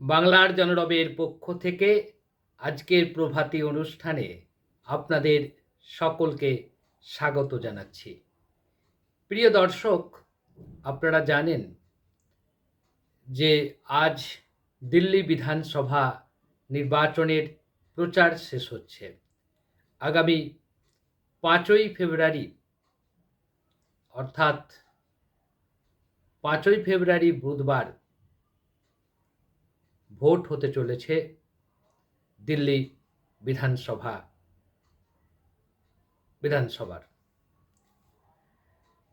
বাংলার জনরবের পক্ষ থেকে আজকের প্রভাতী অনুষ্ঠানে আপনাদের সকলকে স্বাগত জানাচ্ছি। প্রিয় দর্শক, আপনারা জানেন যে আজ দিল্লি বিধানসভা নির্বাচনের প্রচার শেষ হচ্ছে। আগামী পাঁচই ফেব্রুয়ারি, অর্থাৎ পাঁচই ফেব্রুয়ারি বুধবার ভোট হতে চলেছে দিল্লি বিধানসভা, বিধানসভার।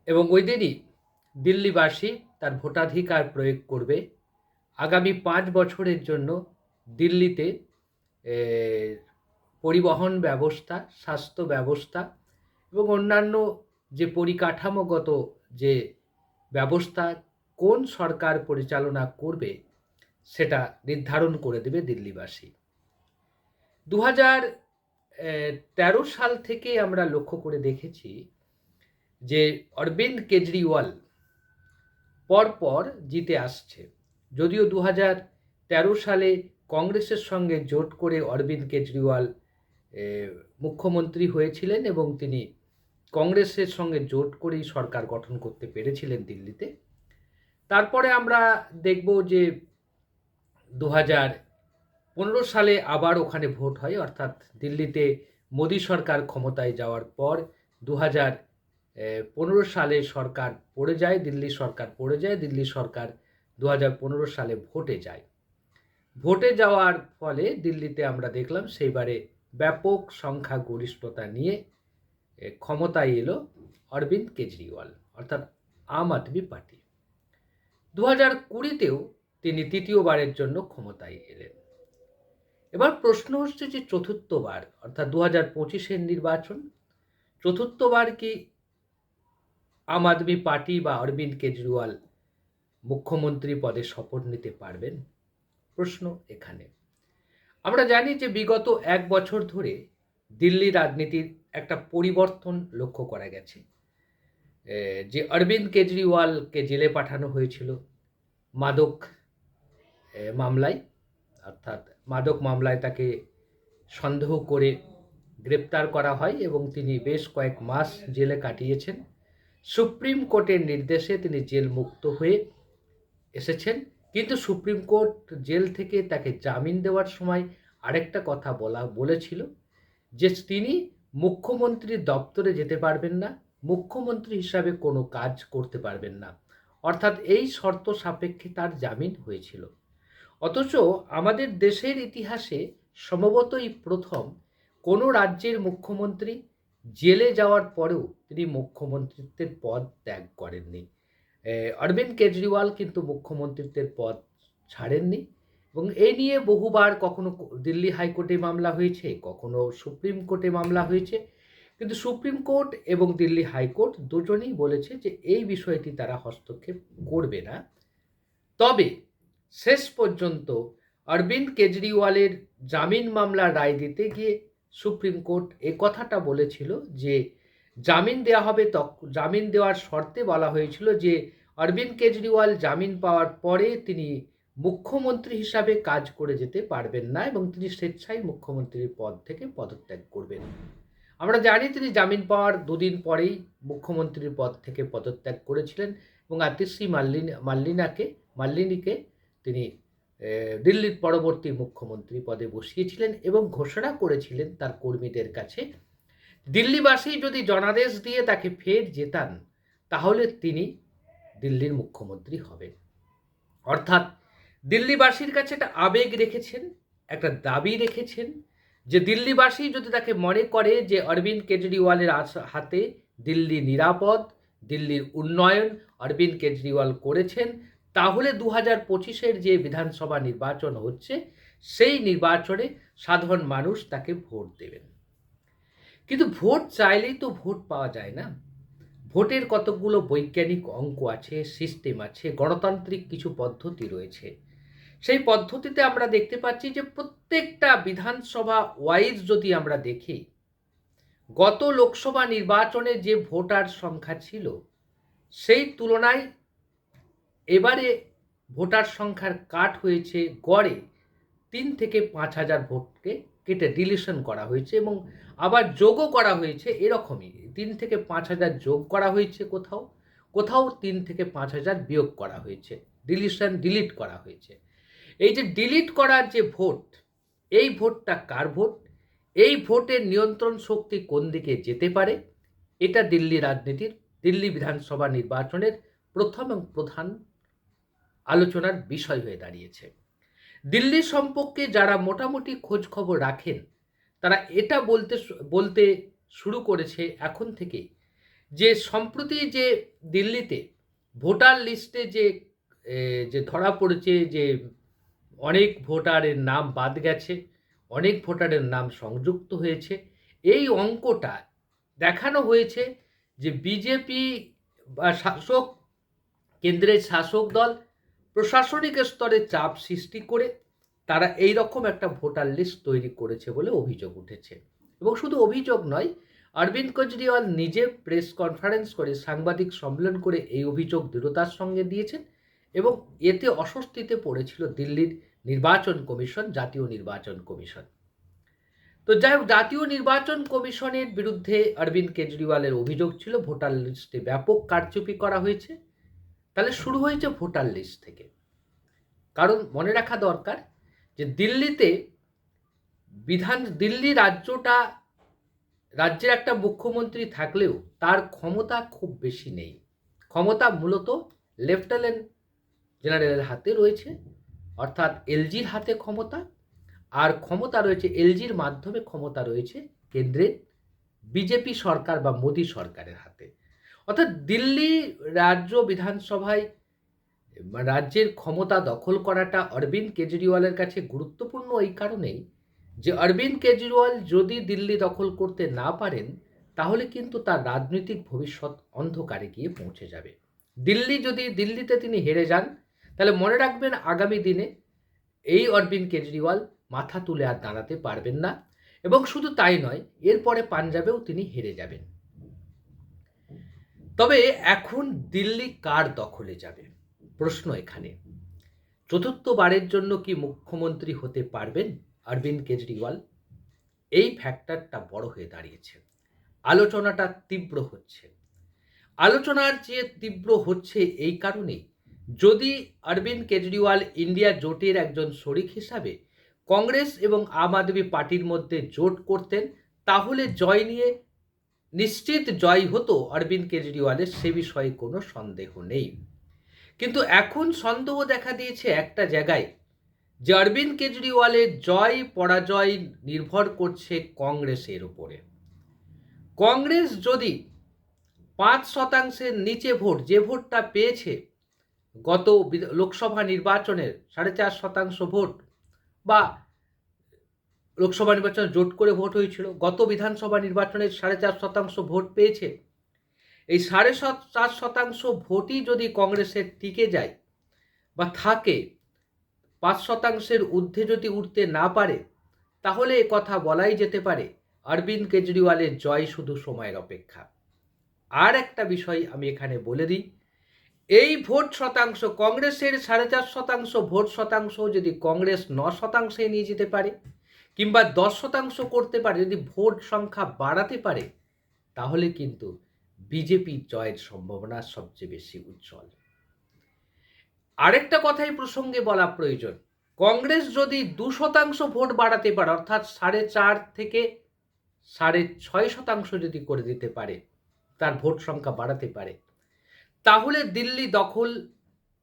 এবং ওই দিনই দিল্লিবাসী তার ভোটাধিকার প্রয়োগ করবে। আগামী পাঁচ বছরের জন্য দিল্লিতে পরিবহন ব্যবস্থা, স্বাস্থ্য ব্যবস্থা এবং অন্যান্য যে পরিকাঠামোগত যে ব্যবস্থা কোন সরকার পরিচালনা করবে সেটা নির্ধারণ করে দেবে দিল্লিবাসী। দু হাজার তেরো সাল থেকে আমরা লক্ষ্য করে দেখেছি যে অরবিন্দ কেজরিওয়াল পরপর জিতে আসছে। যদিও দু হাজার তেরো সালে কংগ্রেসের সঙ্গে জোট করে অরবিন্দ কেজরিওয়াল মুখ্যমন্ত্রী হয়েছিলেন এবং তিনি কংগ্রেসের সঙ্গে জোট করেই সরকার গঠন করতে পেরেছিলেন দিল্লিতে। তারপরে আমরা দেখব যে দু হাজার পনেরো সালে আবার ওখানে ভোট হয়, অর্থাৎ দিল্লিতে মোদী সরকার ক্ষমতায় যাওয়ার পর দু পনেরো সালে সরকার পড়ে যায়, দিল্লি সরকার পড়ে যায়, দিল্লি সরকার দু হাজার পনেরো সালে ভোটে যায়। ভোটে যাওয়ার ফলে দিল্লিতে আমরা দেখলাম সেইবারে ব্যাপক সংখ্যা গরিষ্ঠতা নিয়ে ক্ষমতায় এলো অরবিন্দ কেজরিওয়াল, অর্থাৎ আম আদমি পার্টি। দু হাজার কুড়িতেও তিনি তৃতীয়বারের জন্য ক্ষমতায় এলেন। এবার প্রশ্ন হচ্ছে যে চতুর্থবার, অর্থাৎ দু হাজার পঁচিশের নির্বাচন, চতুর্থবার কি আম আদমি পার্টি বা অরবিন্দ কেজরিওয়াল মুখ্যমন্ত্রী পদে শপথ নিতে পারবেন? প্রশ্ন এখানে। আমরা জানি যে বিগত এক বছর ধরে দিল্লি রাজনীতির একটা পরিবর্তন লক্ষ্য করা গেছে। যে অরবিন্দ কেজরিওয়ালকে জেলে পাঠানো হয়েছিল, মাদক মামলায়, অর্থাৎ মাদক মামলায় তাকে সন্দেহ করে গ্রেপ্তার করা হয় এবং তিনি বেশ কয়েক মাস জেলে কাটিয়েছেন। সুপ্রিম কোর্টের নির্দেশে তিনি জেল মুক্ত হয়ে এসেছেন। কিন্তু সুপ্রিম কোর্ট জেল থেকে তাকে জামিন দেওয়ার সময় আরেকটা কথা বলা, বলেছিল যে তিনি মুখ্যমন্ত্রীর দপ্তরে যেতে পারবেন না, মুখ্যমন্ত্রী হিসাবে কোনো কাজ করতে পারবেন না। অর্থাৎ এই শর্ত সাপেক্ষে তার জামিন হয়েছিল। অথচ আমাদের দেশের ইতিহাসে সম্ভবতই প্রথম কোনো রাজ্যের মুখ্যমন্ত্রী জেলে যাওয়ার পরেও তিনি মুখ্যমন্ত্রিত্বের পদ ত্যাগ করেননি। অরবিন্দ কেজরিওয়াল কিন্তু মুখ্যমন্ত্রিত্বের পদ ছাড়েননি এবং এই নিয়ে বহুবার কখনো দিল্লি হাইকোর্টে মামলা হয়েছে, কখনো সুপ্রিম কোর্টে মামলা হয়েছে। কিন্তু সুপ্রিম কোর্ট এবং দিল্লি হাইকোর্ট দুজনেই বলেছে যে এই বিষয়টি তারা হস্তক্ষেপ করবে না। তবে শেষ পর্যন্ত অরবিন্দ কেজরিওয়ালের জামিন মামলা রায় দিতে গিয়ে সুপ্রিম কোর্ট এ কথাটা বলেছিল যে জামিন দেওয়া হবে জামিন দেওয়ার শর্তে বলা হয়েছিল যে অরবিন্দ কেজরিওয়াল জামিন পাওয়ার পরে তিনি মুখ্যমন্ত্রী হিসাবে কাজ করে যেতে পারবেন না এবং তিনি স্বেচ্ছায় মুখ্যমন্ত্রীর পদ থেকে পদত্যাগ করবেন। আমরা জানি তিনি জামিন পাওয়ার দুদিন পরেই মুখ্যমন্ত্রীর পদ থেকে পদত্যাগ করেছিলেন এবং আতিশ্রী মাল্লিন, মাল্লিনাকে, মাল্লিনীকে তিনি দিল্লির পরবর্তী মুখ্যমন্ত্রী পদে বসিয়েছিলেন এবং ঘোষণা করেছিলেন তার কর্মীদের কাছে, দিল্লিবাসী যদি জনাদেশ দিয়ে তাকে ফের জেতান, তাহলে তিনি দিল্লির মুখ্যমন্ত্রী হবেন। অর্থাৎ দিল্লিবাসীর কাছে একটা আবেগ রেখেছেন, একটা দাবি রেখেছেন যে দিল্লিবাসী যদি তাকে মনে করে যে অরবিন্দ কেজরিওয়ালের হাতে দিল্লি নিরাপদ, দিল্লির উন্নয়ন অরবিন্দ কেজরিওয়াল করেছেন তাহলে দু হাজার পঁচিশের যে বিধানসভা নির্বাচন হচ্ছে, সেই নির্বাচনে সাধারণ মানুষ তাকে ভোট দেবেন। কিন্তু ভোট চাইলেই তো ভোট পাওয়া যায় না। ভোটের কতগুলো বৈজ্ঞানিক অঙ্ক আছে, সিস্টেম আছে, গণতান্ত্রিক কিছু পদ্ধতি রয়েছে। সেই পদ্ধতিতে আমরা দেখতে পাচ্ছি যে প্রত্যেকটা বিধানসভা ওয়াইজ যদি আমরা দেখি, গত লোকসভা নির্বাচনে যে ভোটার সংখ্যা ছিল, সেই তুলনায় এবারে ভোটার সংখ্যার কাট হয়েছে গড়ে তিন থেকে পাঁচ হাজার ভোটকে কেটে ডিলিশন করা হয়েছে এবং আবার যোগও করা হয়েছে এরকমই। তিন থেকে পাঁচ হাজার যোগ করা হয়েছে কোথাও কোথাও তিন থেকে পাঁচ হাজার বিয়োগ করা হয়েছে, ডিলিশন ডিলিট করা হয়েছে। এই যে ডিলিট করার যে ভোট, এই ভোটটা কার ভোট? এই ভোটের নিয়ন্ত্রণ শক্তি কোন দিকে যেতে পারে? এটা দিল্লি রাজনীতির, দিল্লি বিধানসভা নির্বাচনের প্রথম এবং প্রধান আলোচনার বিষয় হয়ে দাঁড়িয়েছে। দিল্লি সম্পর্কে যারা মোটামুটি খোঁজ খবর রাখেন, তারা এটা বলতে বলতে শুরু করেছে এখন থেকে যে সম্প্রতি যে দিল্লিতে ভোটার লিস্টে যে যে ধরা পড়েছে যে অনেক ভোটারের নাম বাদ গেছে, অনেক ভোটারের নাম সংযুক্ত হয়েছে, এই অঙ্কটা দেখানো হয়েছে যে বিজেপি বা শাসক, কেন্দ্রের শাসক দল প্রশাসনিক স্তরে চাপ সৃষ্টি করে তারা এই রকম একটা ভোটার লিস্ট তৈরি করেছে বলে অভিযোগ উঠেছে। এবং শুধু অভিযোগ নয়, অরবিন্দ কেজরিওয়াল নিজে প্রেস কনফারেন্স করে সাংবাদিক সম্মেলন করে এই অভিযোগ দৃঢ়তার সঙ্গে দিয়েছেন এবং এতে অস্বস্তিতে পড়েছিল দিল্লির নির্বাচন কমিশন, জাতীয় নির্বাচন কমিশন। তো যাই হোক, জাতীয় নির্বাচন কমিশনের বিরুদ্ধে অরবিন্দ কেজরিওয়ালের অভিযোগ ছিল, ভোটার লিস্টে ব্যাপক কারচুপি করা হয়েছে। তাহলে শুরু হয়েছে ভোটার লিস্ট থেকে। কারণ মনে রাখা দরকার যে দিল্লিতে বিধান, দিল্লি রাজ্যটা, রাজ্যের একটা মুখ্যমন্ত্রী থাকলেও তার ক্ষমতা খুব বেশি নেই। ক্ষমতা মূলত লেফটেন্যান্ট জেনারেলের হাতে রয়েছে, অর্থাৎ এলজির হাতে ক্ষমতা, আর ক্ষমতা রয়েছে, এলজির মাধ্যমে ক্ষমতা রয়েছে কেন্দ্রের বিজেপি সরকার বা মোদী সরকারের হাতে। অর্থাৎ দিল্লি রাজ্য বিধানসভায় রাজ্যের ক্ষমতা দখল করাটা অরবিন্দ কেজরিওয়ালের কাছে গুরুত্বপূর্ণ এই কারণেই যে অরবিন্দ কেজরিওয়াল যদি দিল্লি দখল করতে না পারেন, তাহলে কিন্তু তার রাজনৈতিক ভবিষ্যৎ অন্ধকারে গিয়ে পৌঁছে যাবে। দিল্লি যদি দিল্লিতে তিনি হেরে যান, তাহলে মনে রাখবেন আগামী দিনে এই অরবিন্দ কেজরিওয়াল মাথা তুলে আর দাঁড়াতে পারবেন না। এবং শুধু তাই নয়, এরপরে পাঞ্জাবেও তিনি হেরে যাবেন। তবে এখন দিল্লি কার দখলে যাবে? প্রশ্ন এখানে। চতুর্থবারের জন্য কি মুখ্যমন্ত্রী হতে পারবেন অরবিন্দ কেজরিওয়াল? এই ফ্যাক্টরটা বড় হয়ে দাঁড়িয়েছে। আলোচনাটা তীব্র হচ্ছে। আলোচনার যে তীব্র হচ্ছে এই কারণেই যদি অরবিন্দ কেজরিওয়াল ইন্ডিয়া জোটের একজন শরিক হিসাবে কংগ্রেস এবং আম আদমি পার্টির মধ্যে জোট করতেন, তাহলে জয় নিয়ে নিশ্চিত জয় হতো অরবিন্দ কেজরিওয়ালের সে বিষয়ে কোনো সন্দেহ নেই। কিন্তু এখন সন্দেহ দেখা দিয়েছে একটা জায়গায় যে অরবিন্দ কেজরিওয়ালের জয় পরাজয় নির্ভর করছে কংগ্রেসের উপরে। কংগ্রেস যদি পাঁচ শতাংশের নিচে ভোট, যে ভোটটা পেয়েছে গত লোকসভা নির্বাচনের সাড়ে চার শতাংশ ভোট বা লোকসভা নির্বাচনে জোট করে ভোট হয়েছিল। গত বিধানসভা নির্বাচনের সাড়ে চার শতাংশ ভোট পেয়েছে। এই সাড়ে চার শতাংশ ভোটই যদি কংগ্রেসের টিকে যায় বা থাকে, পাঁচ শতাংশের ঊর্ধ্বে যদি উঠতে না পারে, তাহলে এ কথা বলাই যেতে পারে, অরবিন্দ কেজরিওয়ালের জয় শুধু সময়ের অপেক্ষা। আর একটা বিষয় আমি এখানে বলে দিই, এই ভোট শতাংশ কংগ্রেসের সাড়ে চার শতাংশ, ভোট শতাংশ যদি কংগ্রেস ন শতাংশে নিয়ে যেতে পারে কিংবা দশ শতাংশ করতে পারে, যদি ভোট সংখ্যা বাড়াতে পারে, তাহলে কিন্তু বিজেপি জয়ের সম্ভাবনা সবচেয়ে বেশি উজ্জ্বল। আরেকটা কথাই প্রসঙ্গে বলা প্রয়োজন। কংগ্রেস যদি দু শতাংশ ভোট বাড়াতে পারে, অর্থাৎ সাড়ে চার থেকে সাড়ে ছয় শতাংশ যদি করে দিতে পারে, তার ভোট সংখ্যা বাড়াতে পারে, তাহলে দিল্লি দখল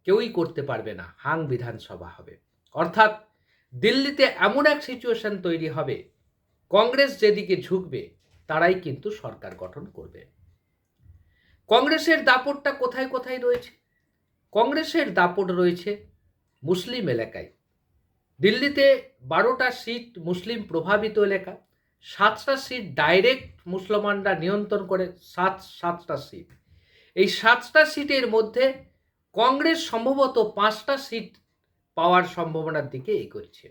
কেউই করতে পারবে না, হাং বিধানসভা হবে। অর্থাৎ দিল্লিতে এমন এক সিচুয়েশন তৈরি হবে, কংগ্রেস যেদিকে ঝুঁকবে, তারাই কিন্তু সরকার গঠন করবে। কংগ্রেসের দাপটটা কোথায় কোথায় রয়েছে? কংগ্রেসের দাপট রয়েছে মুসলিম এলাকায়। দিল্লিতে বারোটা সিট মুসলিম প্রভাবিত এলাকা, সাতটা সিট ডাইরেক্ট মুসলমানরা নিয়ন্ত্রণ করে, সাত, সাতটা সিট। এই সাতটা সিটের মধ্যে কংগ্রেস সম্ভবত পাঁচটা সিট পাওয়ার সম্ভাবনার দিকে এগোচ্ছে।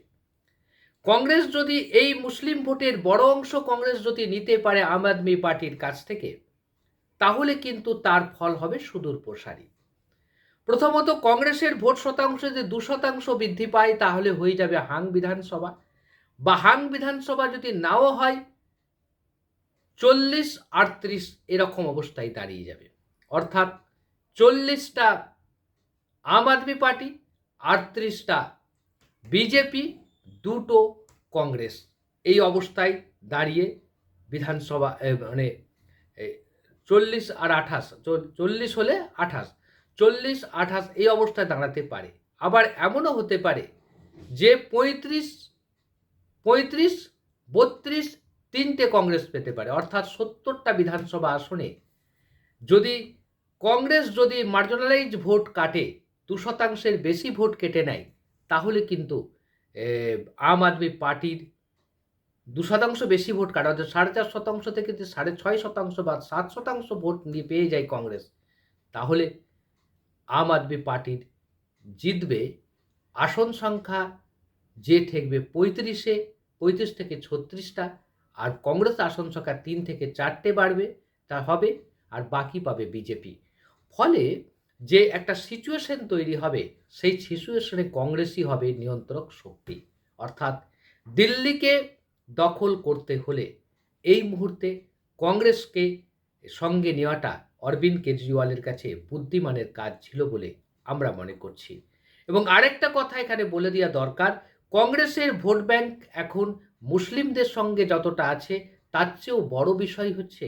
কংগ্রেস যদি এই মুসলিম ভোটের বড় অংশ কংগ্রেস যদি নিতে পারে আম আদমি পার্টির কাছ থেকে, তাহলে কিন্তু তার ফল হবে সুদূর প্রসারী। প্রথমত কংগ্রেসের ভোট শতাংশ যদি দু শতাংশ বৃদ্ধি পায়, তাহলে হয়ে যাবে হাং বিধানসভা। বা হাং বিধানসভা যদি নাও হয়, চল্লিশ আটত্রিশ এরকম অবস্থায় দাঁড়িয়ে যাবে। অর্থাৎ চল্লিশটা আম আদমি পার্টি আটত্রিশটা বিজেপি, দুটো কংগ্রেস। এই অবস্থায় দাঁড়িয়ে বিধানসভা মানে চল্লিশ আর আঠাশ চল- চল্লিশ হলে আঠাশ, চল্লিশ, আঠাশ এই অবস্থায় দাঁড়াতে পারে। আবার এমনও হতে পারে যে পঁয়ত্রিশ পঁয়ত্রিশ, বত্রিশ তিনটে কংগ্রেস পেতে পারে। অর্থাৎ সত্তরটা বিধানসভা আসনে যদি কংগ্রেস যদি মার্জিনালাইজ ভোট কাটে দু শতাংশের বেশি ভোট কেটে নেয়, তাহলে কিন্তু আম আদমি পার্টির দু শতাংশ বেশি ভোট কাটা, অর্থাৎ সাড়ে চার শতাংশ থেকে যে সাড়ে ছয় শতাংশ বা সাত শতাংশ ভোট নিয়ে পেয়ে যায় কংগ্রেস, তাহলে আম আদমি পার্টির জিতবে, আসন সংখ্যা যে ঠেকবে পঁয়ত্রিশে, পঁয়ত্রিশ থেকে ছত্রিশটা, আর কংগ্রেস আসন সংখ্যা তিন থেকে চারটে বাড়বে, তা হবে, আর বাকি পাবে বিজেপি। ফলে যে একটা সিচুয়েশন তৈরি হবে, সেই সিচুয়েশনে কংগ্রেসই হবে নিয়ন্ত্রক শক্তি। অর্থাৎ দিল্লিকে দখল করতে হলে এই মুহূর্তে কংগ্রেসকে সঙ্গে নেওয়াটা অরবিন্দ কেজরিওয়ালের কাছে বুদ্ধিমানের কাজ ছিল বলে আমরা মনে করছি। এবং আরেকটা কথা এখানে বলে দেওয়া দরকার, কংগ্রেসের ভোট ব্যাংক এখন মুসলিমদের সঙ্গে যতটা আছে, তার চেয়েও বড় বিষয় হচ্ছে,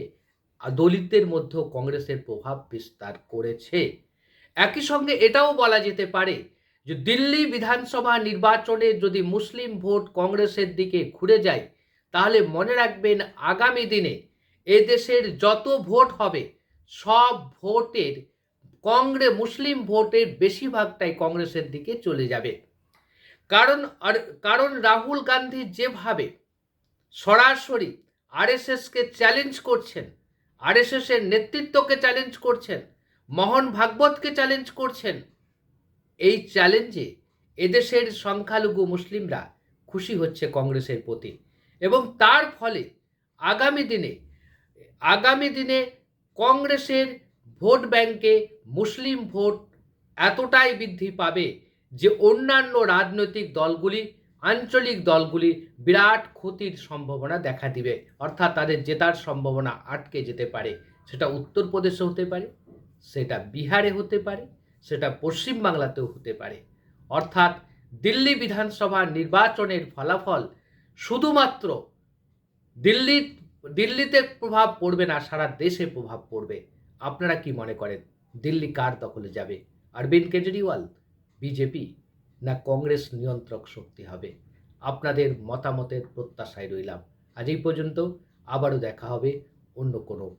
দলিতদের মধ্যেও কংগ্রেসের প্রভাব বিস্তার করেছে। একই সঙ্গে এটাও বলা যেতে পারে যে দিল্লি বিধানসভা নির্বাচনে যদি মুসলিম ভোট কংগ্রেসের দিকে ঘুরে যায়, তাহলে মনে রাখবেন আগামী দিনে এদেশের যত ভোট হবে, সব ভোটের কংগ্রেস মুসলিম ভোটের বেশিরভাগটাই কংগ্রেসের দিকে চলে যাবে। কারণ কারণ রাহুল গান্ধী যেভাবে সরাসরি আরএসএসকে চ্যালেঞ্জ করছেন, আরএসএসের নেতৃত্বকে চ্যালেঞ্জ করছেন মোহন ভাগবতকে চ্যালেঞ্জ করছেন। এই চ্যালেঞ্জে এদেশের সংখ্যালঘু মুসলিমরা খুশি হচ্ছে কংগ্রেসের প্রতি। এবং তার ফলে আগামী দিনে আগামী দিনে কংগ্রেসের ভোট ব্যাংকে মুসলিম ভোট এতটাই বৃদ্ধি পাবে যে অন্যান্য রাজনৈতিক দলগুলি, আঞ্চলিক দলগুলি বিরাট ক্ষতির সম্ভাবনা দেখা দিবে। অর্থাৎ তাদের জেতার সম্ভাবনা আটকে যেতে পারে। সেটা উত্তরপ্রদেশে হতে পারে সেটা বিহারে হতে পারে, সেটা পশ্চিমবাংলাতেও হতে পারে। অর্থাৎ দিল্লি বিধানসভা নির্বাচনের ফলাফল শুধুমাত্র দিল্লি, দিল্লিতে প্রভাব পড়বে না, সারা দেশে প্রভাব পড়বে। আপনারা কি মনে করেন, দিল্লি কার দখলে যাবে? অরবিন্দ কেজরিওয়াল, বিজেপি না কংগ্রেস নিয়ন্ত্রক শক্তি হবে? আপনাদের মতামতের প্রত্যাশায় রইলাম। আজ এই পর্যন্ত আবারও দেখা হবে অন্য কোনো